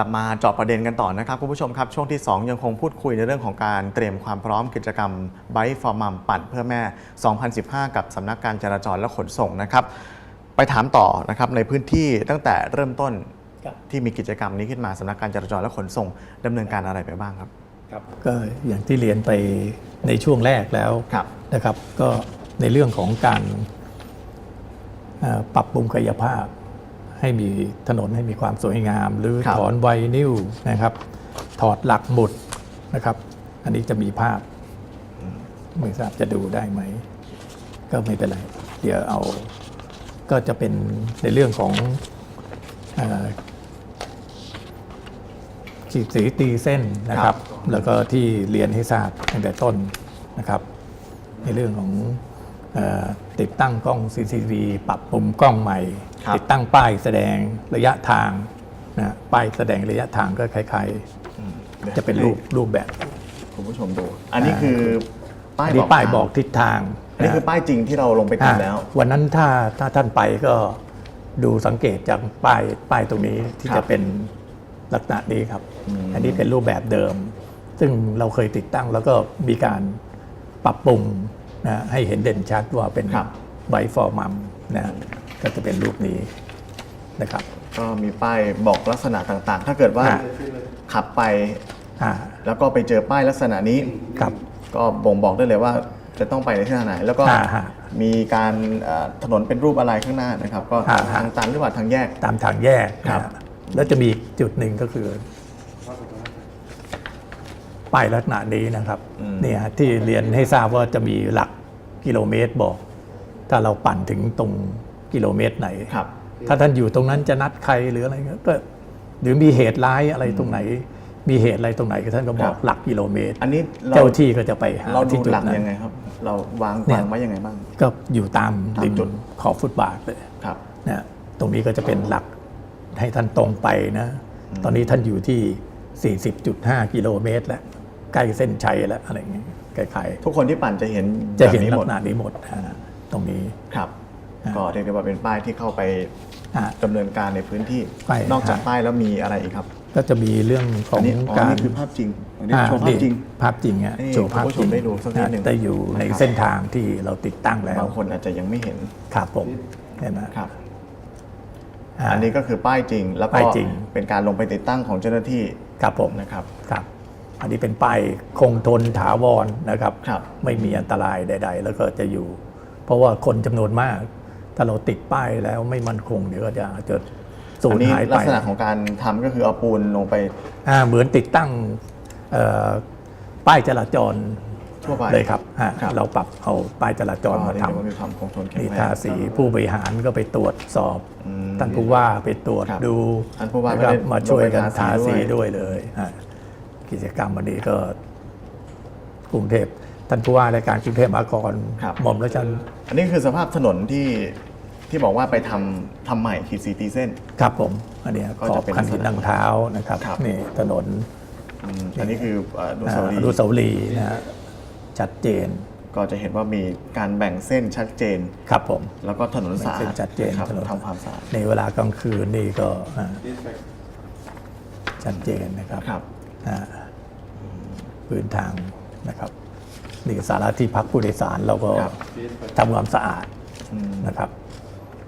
กลับมาเจาะประเด็นกันต่อนะครับคุณผู้ชมครับ ช่วงที่ 2 ยังคงพูดคุยในเรื่องของการเตรียมความพร้อมกิจกรรม Bike for Mom ปั่นเพื่อแม่ 2015 กับสำนักการจราจรและขนส่งนะครับ ไปถามต่อนะครับในพื้นที่ตั้งแต่เริ่มต้นครับที่มีกิจกรรมนี้ขึ้นมาสำนักการจราจรและขนส่งดำเนินการอะไรไปบ้างครับครับก็อย่างที่เรียนไปในช่วงแรกแล้วครับนะครับ ก็ในเรื่องของการเอ่อปรับปรุงกายภาพ ให้มีถนนให้มีความสวยงาม หรือครับถอนไวนิ้วนะครับ ถอดหลักหมุดนะครับ อันนี้จะมีภาพ ไม่ทราบจะดูได้ไหม ก็ไม่เป็นไร เดี๋ยวเอา ก็จะเป็นในเรื่องของเอ่อขีดสีตีเส้นนะครับ แล้วก็ที่เรียนให้ทราบตั้งแต่ต้นนะครับ ในเรื่องของเออติดตั้งกล้อง CCTV ปรับมุมกล้องใหม่ครับ ติดตั้งป้ายแสดงระยะทางนะป้ายแสดงระยะทางก็คล้ายๆ จะเป็นรูปรูปแบบคุณผู้ชมดู อันนี้คือป้ายอันนี้บอกป้ายทางบอกทิศทางอันนี้คือป้ายจริงที่เราลงไปติดแล้วอ่าวันนั้นถ้าถ้าท่านไปก็ดูสังเกตจากป้ายป้ายตรงนี้ที่ครับจะเป็นลักษณะนี้ครับอืมอันนี้เป็นรูปแบบเดิม ซึ่งเราเคยติดตั้งแล้วก็มีการปรับปรุงนะให้เห็นเด่นชัดว่าเป็นครับไบฟอร์มัมนะ ก็จะเป็นรูปนี้นะครับ ก็มีป้ายบอกลักษณะต่างๆ ถ้าเกิดว่าอ่าขับไปอ่าแล้วก็ไปเจอป้ายลักษณะนี้ ครับ ก็บ่งบอกได้เลยว่าจะต้องไปในที่ทางไหน แล้วก็อ่าฮะมีการเอ่อถนนเป็นรูปอะไรข้างหน้านะครับ ก็อ่าฮะ ทางตันหรือว่าทางแยก ตามทางแยกครับ นะแล้วจะมีอีกจุดหนึ่งก็คือป้ายลักษณะนี้นะครับอืมเนี่ยฮะที่เรียนให้ทราบว่าจะมีหลักกิโลเมตรบอก ถ้าเราปั่นถึงตรง กิโลเมตรไหน ครับ ถ้าท่านอยู่ตรงนั้นจะนัดใครหรืออะไรเงี้ยก็หรือมีเหตุร้ายอะไรตรงไหน มีเหตุอะไรตรงไหนก็ท่านก็บอกครับหลักกิโลเมตร อันนี้เราเจ้าที่ก็จะไปหาเราดูที่จุดหลักนั้ยังนไงครับ เราวางเนี่วายงไว้ยังไงบ้าง ก็อยู่ตามริมตามจุดขอบฟุตบาทเลยครับนะตรงนี้ก็จะเป็นหลักให้ท่านตรงไปนะ ตอนนี้ท่านอยู่ที่ 40.5 กิโลเมตรแล้วใกล้เส้นชัยแล้วอะไรอย่างเงี้ยคล้ายทุกคนที่ปั่นจะเห็นๆจะเห็นแบบนี้ลัหกมดษณะนี้หมดอ่าตรงนี้ครับ ก็เรียกได้ว่าเป็นป้ายที่เข้าไปอ่าดำเนินการในพื้นที่ป้ายนอกจากฮะป้ายแล้วมีอะไรอีกครับ ก็จะมีเรื่องขออังนนี้อ๋อการนี่คือภาพจริงอันนี้อ่าโชว์ภาพจริงนี่ภาพจริงอะนี่โชว์ภาพคุณผู้ชจริมงได้ดูสักนิดหนึ่งอ่าได้อยู่ในนะครับเส้นทางที่เราติดตั้งแล้วบางคนอาจจะยังไม่เห็นครับผมเห็นไหมครับาอันนี้ก็คือป้ายจริง แล้วก็ป้ายจริงเป็นการลงไปติดตั้งของเจ้าหน้าที่ครับผมนะครับครับ อันนี้เป็นป้ายคงทนถาวรนะครับครับไม่มีอันตรายใด ๆ แล้วก็จะอยู่ เพราะว่าคนจำนวนมาก ถ้าเราติดป้ายแล้วไม่มั่นคงเดี๋ยวก็จะจะสูอัญนี้หายลัไปกษณะของการทำก็คือเอาปูนลงไปอ่าเหมือนติดตั้งเอ่อป้ายจราจรทั่วไปเลยครับอ่าครับเราปรับเอาป้ายจราจรมาเรียกทำได้ว่ามีความคงทนแข็งนี่แรทางสีผู้บริหารก็ไปตรวจสอบอืมท่านผู้ว่าไปตรวจครับดูท่านผู้ว่าแล้วก็ก็ได้มาช่วยกันลงไปทาทาสีสีด้ด้ววยยเลยอะกิจกรรมวันนี้ก็กรุงเทพท่านผู้ว่ารายการกรุงเทพมหานครครับหม่อมราชการอันนี้คือสภาพถนนที่ ที่บอกว่าไปทำทำใหม่ขีดสีตีเส้น ครับผมอันเนี้ยก็ขอจะบเป็นคันหินดังเท้านะครับครับ นี่ถนนอืมอันนี้คือเอ่ออนุอ่าสาวรีอนุย์สาวรีย์นะฮะชัดเจนก็จะเห็นว่ามีการแบ่งเส้นชัดเจน ครับผม แล้วก็ถนนสะอาเส้นดชัดเจนครับถนน ทำความสะอาดในเวลากลางคืนนี่ก็อ่าชัดเจนนะครับครับ อ่าพื้นทางนะครับนี่สาระที่พักผู้โดยสารเราก็ครับ ทำความสะอาดอืมนะครับ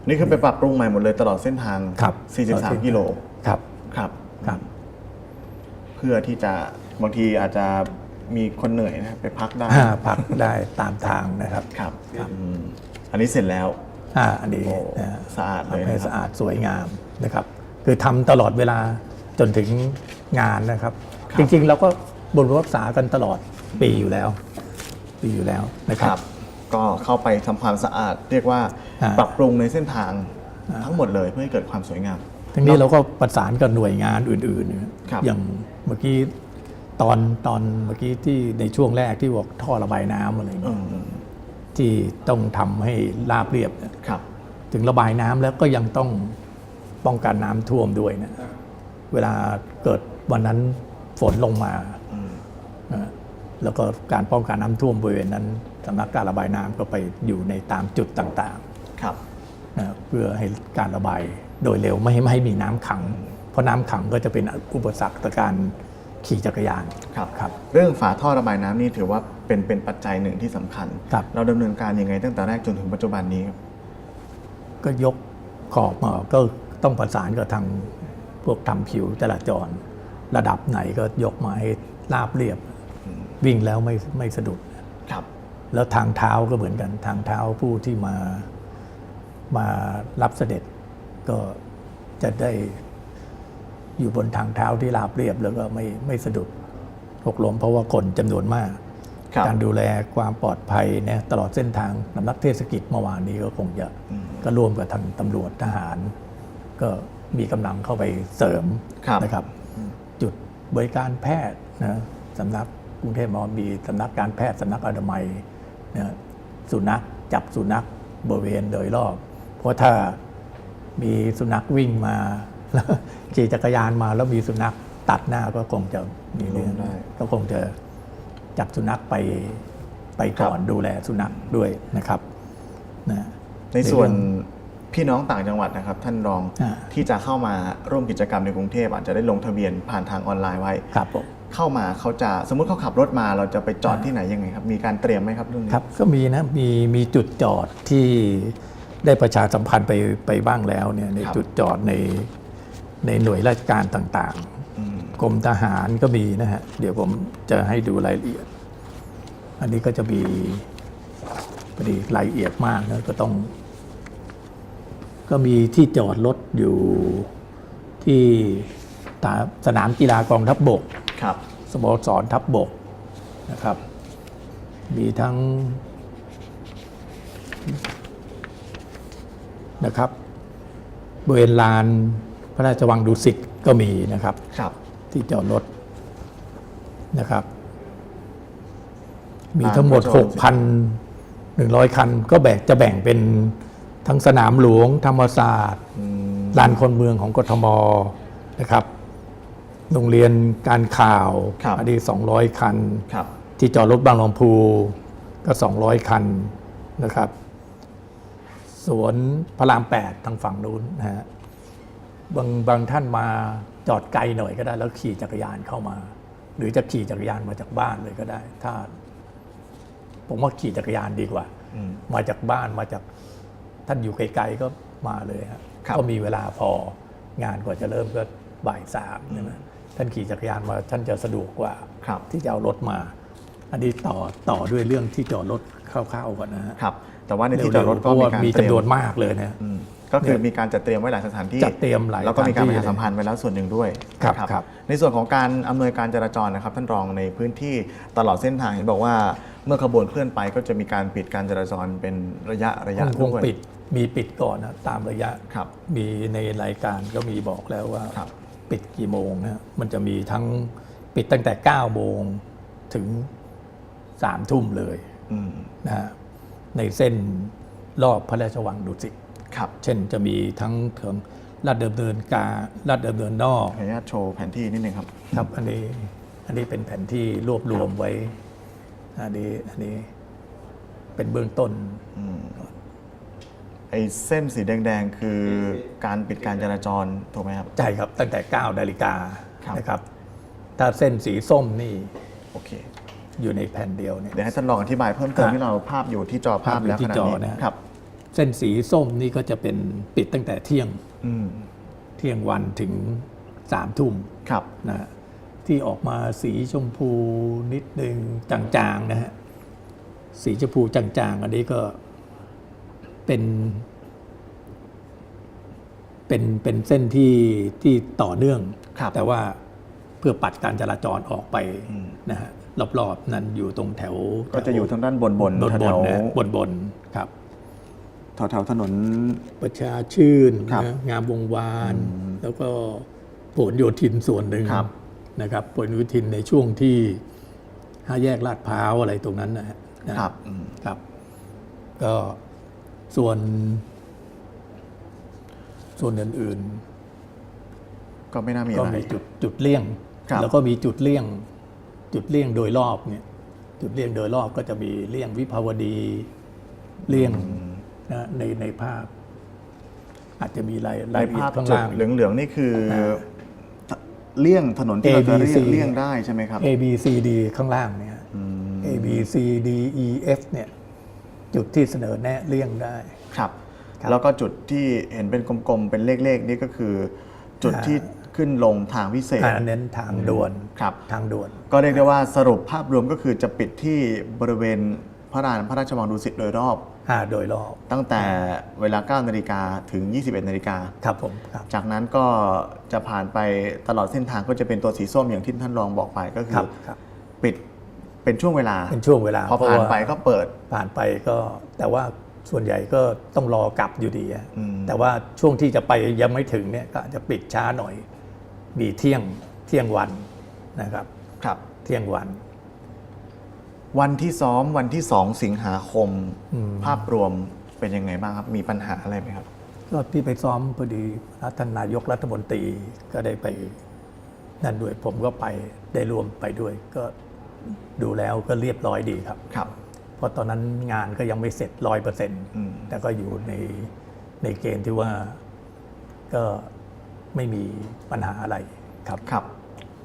นี่คือไปปรับปรุงใหม่หมดเลยตลอดเส้นทาง ครับ43 กิโลครับ ครับ ครับ เพื่อที่จะบางทีอาจจะมีคนเหนื่อยนะครับไปพักได้ อ่าพักได้ตามทางนะครับครับอืมอันนี้เสร็จแล้ว อ่าอันนี้โอ้นะฮะสะอาดเลยทำให้นะครับ สะอาดสวยงามนะครับ คือทำตลอดเวลาจนถึงงานนะครับครับจริงๆเราก็บำรุงรักษากันตลอดปีอยู่แล้ว ปีอยู่แล้วนะคครัรับบ ก็เข้าไปทำความสะอาด เรียกว่าอ่า ปรับปรุงในเส้นทางทั้งหมดเลยเพื่อให้เกิดความสวยงาม ทั้งนี้เราก็ประสานกับหน่วยงานอื่นๆนะครับอย่างเมื่อกี้ตอนตอนเมื่อกี้ที่ในช่วงแรกที่บอกท่อระบายน้ำอะไรอืเงี้ยมที่ต้องทำให้ราบเรียบเนี่ยครับ ถึงระบายน้ำแล้วก็ยังต้องป้องกันน้ำท่วมด้วยนะเวลาเกิดวันนั้นฝนลงมาอืมนะแล้วก็การป้องกันน้ำท่วมบริเวณนั้น สำนักการระบายน้ำก็ไปอยู่ในตามจุดต่างครับๆนะเพื่อให้การระบายโดยเร็วไม่ให้ไม่ให้มีน้ำขัง เพราะน้ำขังก็จะเป็นอุปสรรคต่อการขี่จักรยานครับครับเรื่องฝาท่อระบายน้ำนี่ถือว่าเป็นเป็นปัจจัยหนึ่งที่สำคัญครับเราดำเนินการยังไงตั้งแต่แรกจนถึงปัจจุบันนี้ครับก็ยกขอบมาก็ต้องประสานกับทางพวกทำผิวจราจร ระดับไหนก็ยกมาให้ราบเรียบ วิ่งแล้วไม่ไม่สะดุดครับ แล้วทางเท้าก็เหมือนกัน ทางเท้าผู้ที่มามารับเสด็จ ก็จะได้อยู่บนทางเท้าที่ราบเรียบแล้วก็ไม่ไม่สะดุดหกล้มเพราะว่าคนจำนวนมากครับการดูแลความปลอดภัยเนี่ยตลอดเส้นทางสำนักเทศกิจเมื่อวานนี้ก็คงจะก็ร่วมกับทางตำรวจทหาร ก็มีกำลังเข้าไปเสริมครับนะครับ จุดบริการแพทย์นะสำนักกรุงเทพมหานครมีสำนักการแพทย์สำนักอนามัยนะ สุนัขจับสุนัขบริเวณโดยรอบ เพราะถ้ามีสุนัขวิ่งมาแล้วขี่จักรยานมาแล้วมีสุนัขตัดหน้าก็คงจะมีเรื่องได้ก็คงจะจับสุนัขไปไปก่อนดูแลสุนัขด้วยนะครับนะในส่วนเรื่องพี่น้องต่างจังหวัดนะครับ ท่านรองอ่าที่จะเข้ามาร่วมกิจกรรมในกรุงเทพอาจจะได้ลงทะเบียนผ่านทางออนไลน์ไว้ครับผม เข้ามาเขาจะสมมุติเขาขับรถมาเราจะไปจอดอ่าที่ไหนยังไงครับ มีการเตรียมไหมครับเรื่องนี้ครับก็มีนะมีมีจุดจอดที่ได้ประชาสัมพันธ์ไปไปบ้างแล้วเนี่ยในจุดจอดในในหน่วยราชการต่างอืมๆกรมทหารก็มีนะฮะเดี๋ยวผมจะให้ดูรายละเอียด อันนี้ก็จะมีพอดีรายละเอียดมากนะก็ต้อง ก็มีที่จอดรถอยู่ที่ตาสนามกีฬากองทัพบบก ครับสโมสรทัพบบกนะครับ มีทั้งนะครับบริเวณลานพระราชวังดุสิตก็มีนะครับครับ ที่จอดรถนะครับ มีลานทั้งหมดพระราชวังดุสิต6,100 คัน ก็แบ่งจะแบ่งเป็นทั้งสนามหลวงธรรมศาสตร์อืมลานคนเมืองของกทมนะครับ โรงเรียนการข่าวครับอันนี้200 คัน ครับ ที่จอดรถบางลำพูก็ 200 คันนะครับ สวนพระราม 8 ทางฝั่งนู้นนะฮะบางบางท่านมาจอดไกลหน่อยก็ได้แล้วขี่จักรยานเข้ามา หรือจะขี่จักรยานมาจากบ้านเลยก็ได้ ถ้า ผมว่าขี่จักรยานดีกว่า อืม มาจากบ้านมาจากท่านอยู่ไกลๆก็มาเลยฮะครับ ก็มีเวลาพองานกว่าจะเริ่มก็บ่ายสามใช่ไหม ท่านขี่จักรยานมาท่านจะสะดวกกว่าครับที่จะเอารถมา อันนี้ต่อต่อด้วยเรื่องที่จอดรถคร่าวๆก่อนนะฮะครับ แต่ว่าในที่จอดรถเพก็ราะมีว่าการมีเตรียจำนวนมากเลยนะอืมก็คือมีการจัดเตรียมไว้หลายสถานที่จัดเตรียมหลายแล้วก็มีการสถานปที่ระชาสัมพันธ์ไว้แล้วส่วนหนึ่งด้วยครับนะครับในส่วนของการอำนวยการจราจรนะครับ ท่านรองในพื้นที่ตลอดเส้นทางเห็นบอกว่า เมื่อขบวนเคลื่อนไปก็จะมีการปิดการจราจรเป็นระยะระคยะงคงด้วยปิดมีปิดก่อนนะตามระยะครับมีในรายการก็มีบอกแล้วว่าครับ ปิดกี่โมงนะมันจะมีทั้งปิดตั้งแต่ 9 โมงถึง 3 ทุ่มเลยอืมนะฮะในเส้นรอบพระราชวังดุสิต ครับเช่นจะมีทั้งถึงลาดเดิมเนินกลางลาดเดิมเนินนอก ขออนุญาตโชว์แผนที่นิดนึงครับ ครับอันนี้อันนี้เป็นแผนที่รวบรวมไว้ อันนี้อันนี้เป็นเบื้องต้น ไอ้เส้นสีแดงๆ คือการปิดการจราจรถูกไหมครับ ใช่ครับ ตั้งแต่9นาฬิกาครับนะครับ ถ้าเส้นสีส้มนี่โอเค อยู่ในแผ่นเดียวเนี่ยเดี๋ยวให้ท่านรองอธิบายเพิ่มเติมอะที่เราภาพอยู่ที่จอภาพภาพอยู่แล้วที่ขณะจอนี้นะครับ เส้นสีส้มนี่ก็จะเป็นปิดตั้งแต่เที่ยงอืมเที่ยงวันถึงสามทุ่มครับนะฮะที่ออกมาสีชมพูนิดนึงจางๆนะฮะสีชมพูจางๆ อันนี้ก็ เป็นเป็นเป็นเส้นที่ที่ต่อเนื่อง ครับแต่ว่าเพื่อปัดการจราจรออกไปนะฮะรอบๆ นั้นอยู่ตรงแถวก็จะอยู่ทางด้านบนบนบนแถบนวนะบนบนๆครับ แถวแถวถนน ประชาชื่นครับนะงามวงวานแล้วก็ผลโยธินส่วนหนึ่งครับ นะครับผลโยธินในช่วงที่ห้าแยกลาดพร้าวอะไรตรงนั้นนะฮะนะครับอืมครับ ก็ ส่วน ส่วนอื่นก็ไม่น่ามีๆก็อะไร มีจุดจุดเลี่ยง ครับ แล้วก็มีจุดเลี่ยง จุดเลี่ยงโดยรอบเนี่ยจุดเลี่ยงโดยรอบก็จะมีเลี่ยงวิภาวดีเลี่ยงนะในในภาพ อาจจะมีรายในรายละเอียภาดพข้างจุดล่าง เหลืองๆนี่คืออ่าเลี่ยงถนนที่เราจะเลี่ย A B ง C เลี่ยงได้ใช่ไหมครับ A B C D ข้างล่างเนี่ยอืม A B C D E F เนี่ย จุดที่เสนอแนะเลี่ยงได้ ครับ ครับแล้วก็จุดที่เห็นเป็นกลมๆ เป็นเลขๆ นี่ก็คือ จุดอ่า ที่ขึ้นลงทางพิเศษ อันเน้นทางด่วนครับ ทางด่วน ก็เรียกได้ว่าสรุปภาพรวมก็คือจะปิดที่บริเวณพระลานพระราชวังดุสิตโดยรอบ อ่าโดยรอบตั้งแต่เวลา 9 นาฬิกาถึง 21 นาฬิกา ครับผมครับ จากนั้นก็จะผ่านไปตลอดเส้นทางก็จะเป็นตัวสีส้มอย่างที่ท่านรองบอกไปก็คืครัอบครับ ปิด เป็นช่วงเวลาเป็นช่วงเวลาพอเพระผ่านว่ไปก็เปิดผ่านไปก็แต่ว่าส่วนใหญ่ก็ต้องรอกลับอยู่ดีอะอืมแต่ว่าช่วงที่จะไปยังไม่ถึงเนี่ยก็อาจจะปิดช้าหน่อย มีเที่ยงเที่ยงวันนะครับ ครับ เที่ยงวัน วันที่ซ้อมวันที่2สิงหาคมอืมภาพรวมเป็นยังไงบ้างครับ มีปัญหาอะไรไหมครับ ก็ที่ไปซ้อมพอดีท่านนายกรัฐมนตรีก็ได้ไปนั่นด้วยผมก็ไปได้รวมไปด้วยก็ ดูแล้วก็เรียบร้อยดีครับครับ เพราะตอนนั้นงานก็ยังไม่เสร็จร้อยเปอร์เซ็นต์อืมแต่ก็อยู่ในในเกณฑ์ที่ว่าก็ไม่มีปัญหาอะไรครับครับ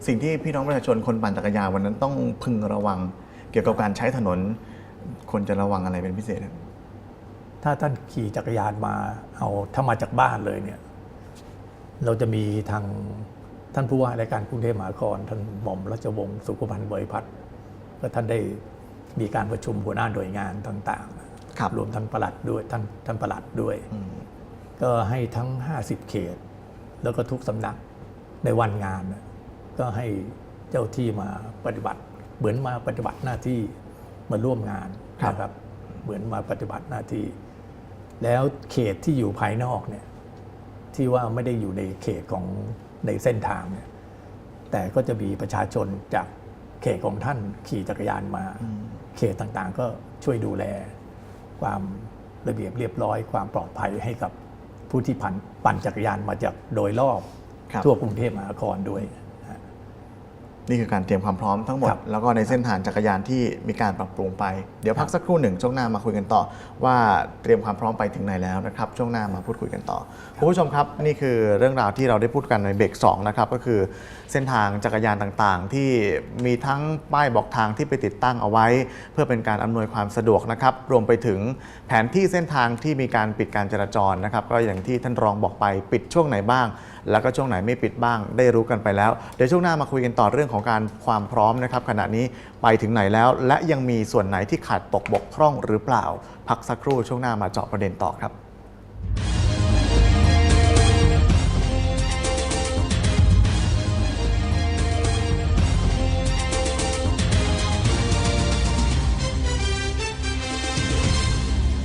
สิ่งที่พี่น้องประชาชนคนปั่นจักรยานวันนั้นต้องพึงระวัง เกี่ยวกับการใช้ถนนควรจะระวังอะไรเป็นพิเศษครับถ้าท่านขี่จักรยานมาเอาถ้ามาจากบ้านเลยเนี่ย เราจะมีทางท่านผู้ว่าราชการกรุงเทพมหานครท่านหม่อมราชวงศ์สุขุพันธ์บริพัตร ก็ท่านได้มีการประชุมหัวหน้าหน่วยงานต่างๆครับรวมทั้งประหลัดด้วยท่านท่านประหลัดด้วยอืมก็ให้ทั้ง 50 เขต แล้วก็ทุกสำนักในวันงานน่ะก็ให้เจ้าที่มาปฏิบัติ เหมือนมาปฏิบัติหน้าที่มาร่วมงานครับนะครับ เหมือนมาปฏิบัติหน้าที่ แล้วเขตที่อยู่ภายนอกเนี่ยที่ว่าไม่ได้อยู่ในเขตของในเส้นทางเนี่ยแต่ก็จะมีประชาชนจาก เขตของท่านขี่จักรยานมา เขตต่างๆ ก็ช่วยดูแล ความระเบียบเรียบร้อย ความปลอดภัยให้กับผู้ที่ปั่นปั่นจักรยานมาจากโดยรอบครับทั่วกรุงเทพมหานครด้วย นี่คือการเตรียมความพร้อมทั้งหมดครับแล้วก็ในเส้นทางจักรยานที่มีการปรับปรุงไป เดี๋ยวพักสักครู่หนึ่งช่วงหน้ามาคุยกันต่อ ว่าเตรียมความพร้อมไปถึงไหนแล้วนะครับช่วงหน้ามาพูดคุยกันต่อคุณผู้ชมครับนี่คือเรื่องราวที่เราได้พูดกันในเบรก2นะครับก็คือเส้นทางจักรยานต่างๆ ที่มีทั้งป้ายบอกทางที่ไปติดตั้งเอาไว้ เพื่อเป็นการอำนวยความสะดวกนะครับรวมไปถึงแผนที่เส้นทางที่มีการปิดการจราจรนะครับก็อย่างที่ท่านรองบอกไปปิดช่วงไหนบ้าง แล้วก็ช่วงไหนไม่ปิดบ้าง ได้รู้กันไปแล้ว เดี๋ยวช่วงหน้ามาคุยกันต่อเรื่องของการความพร้อมนะครับขณะนี้ไปถึงไหนแล้ว และยังมีส่วนไหนที่ขาดตกบกพร่องหรือเปล่า พักสักครู่ช่วงหน้ามาเจาะประเด็นต่อครับ